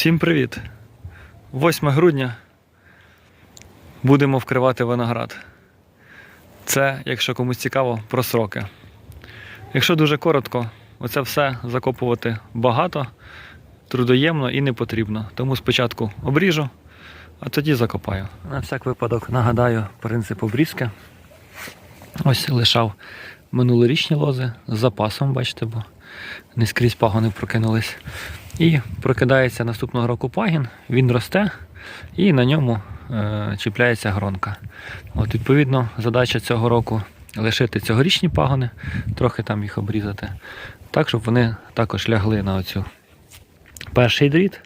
Всім привіт! 8 грудня будемо вкривати виноград. Це, якщо комусь цікаво, про сроки. Якщо дуже коротко, оце все закопувати багато, трудоємно і не потрібно. Тому спочатку обріжу, а тоді закопаю. На всяк випадок нагадаю принцип обрізки. Ось лишав минулорічні лози з запасом, бачите, бо не скрізь пагони прокинулись. І прокидається наступного року пагін, він росте і на ньому е, чіпляється гронка. От, відповідно, задача цього року лишити цьогорічні пагони, трохи там їх обрізати, так, щоб вони також лягли на оцю перший дріт.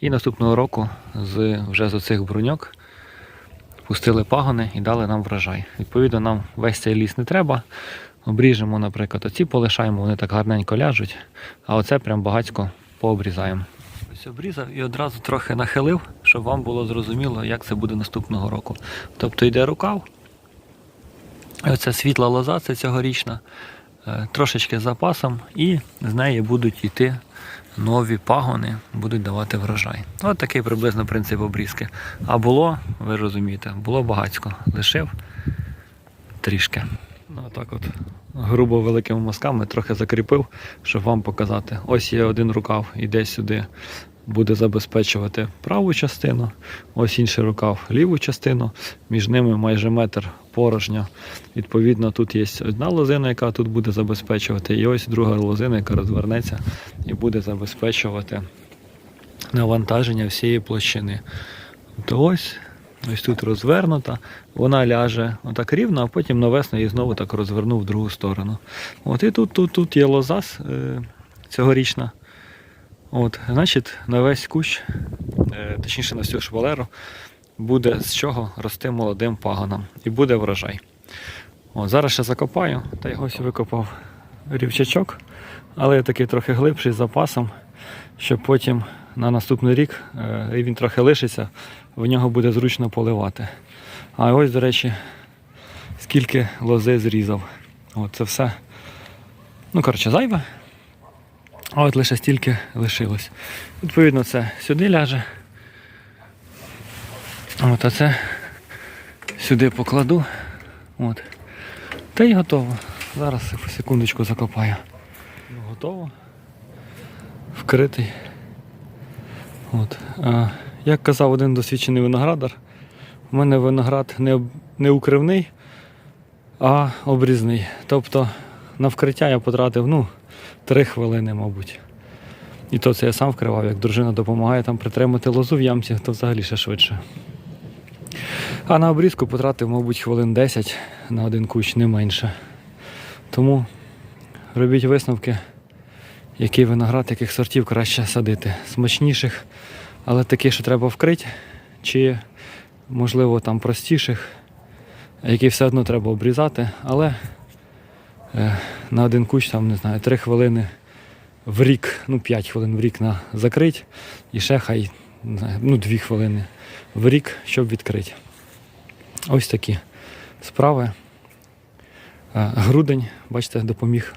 І наступного року з, вже з оцих бруньок пустили пагони і дали нам врожай. Відповідно, нам весь цей ліс не треба. Обріжемо, наприклад, оці полишаємо, вони так гарненько ляжуть, а оце прям багацько пообрізаємо. Ось обрізав і одразу трохи нахилив, щоб вам було зрозуміло, як це буде наступного року. Тобто йде рукав. Оця світла лоза, це цьогорічна, е, трошечки з запасом, і з неї будуть йти нові пагони, будуть давати врожай. От такий приблизно принцип обрізки. А було, ви розумієте, було багацько. Лишив трішки. Ну, так от грубо великими мазками трохи закріпив, щоб вам показати. Ось є один рукав, іде сюди, буде забезпечувати праву частину, ось інший рукав ліву частину, між ними майже метр порожня. Відповідно, тут є одна лозина, яка тут буде забезпечувати, і ось друга лозина, яка розвернеться і буде забезпечувати навантаження всієї площини. То ось Ось тут розвернута, вона ляже отак рівно, а потім навесно її знову так розвернув в другу сторону. От І тут тут, тут є лоза е, цьогорічна. От, Значить, на весь кущ, е, точніше на всю швалеру, буде з чого рости молодим пагоном. І буде врожай. От, Зараз ще закопаю, та й ось викопав рівчачок, але я такий трохи глибший з запасом, щоб потім на наступний рік е, і він трохи лишиться, в нього буде зручно поливати. А ось, до речі, скільки лози зрізав. От це все. Ну, коротше, зайве. А от лише стільки лишилось. Відповідно, це сюди ляже. От, а це сюди покладу. От. Та й готово. Зараз секундочку закопаю. Ну, готово. Вкритий. От. Як казав один досвідчений виноградар, у мене виноград не, не укривний, а обрізний. Тобто на вкриття я потратив ну, 3 хвилини, мабуть. І то це я сам вкривав, як дружина допомагає там притримати лозу в ямці, то взагалі ще швидше. А на обрізку потратив, мабуть, хвилин 10 на один кущ, не менше. Тому робіть висновки, який виноград, яких сортів краще садити. Смачніших, але таких, що треба вкрити, чи, можливо, там простіших, які все одно треба обрізати, але е, на один кущ, там, не знаю, 3 хвилини в рік, ну 5 хвилин в рік на закрить, і ще хай ну 2 хвилини в рік, щоб відкрити. Ось такі справи. Е, Грудень, бачите, допоміг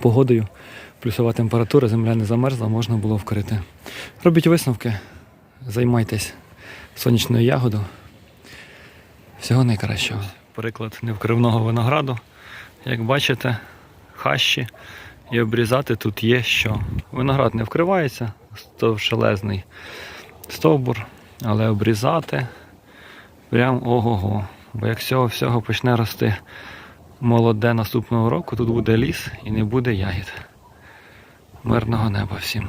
погодою. Плюсова температура, земля не замерзла, можна було вкрити. Робіть висновки, займайтесь сонячною ягодою. Всього найкращого. Приклад невкривного винограду. Як бачите, хащі і обрізати тут є що. Виноград не вкривається, стовшелезний стовбур, але обрізати прям ого-го. Бо як цього всього почне рости молоде наступного року, тут буде ліс і не буде ягід. Мирного неба всім.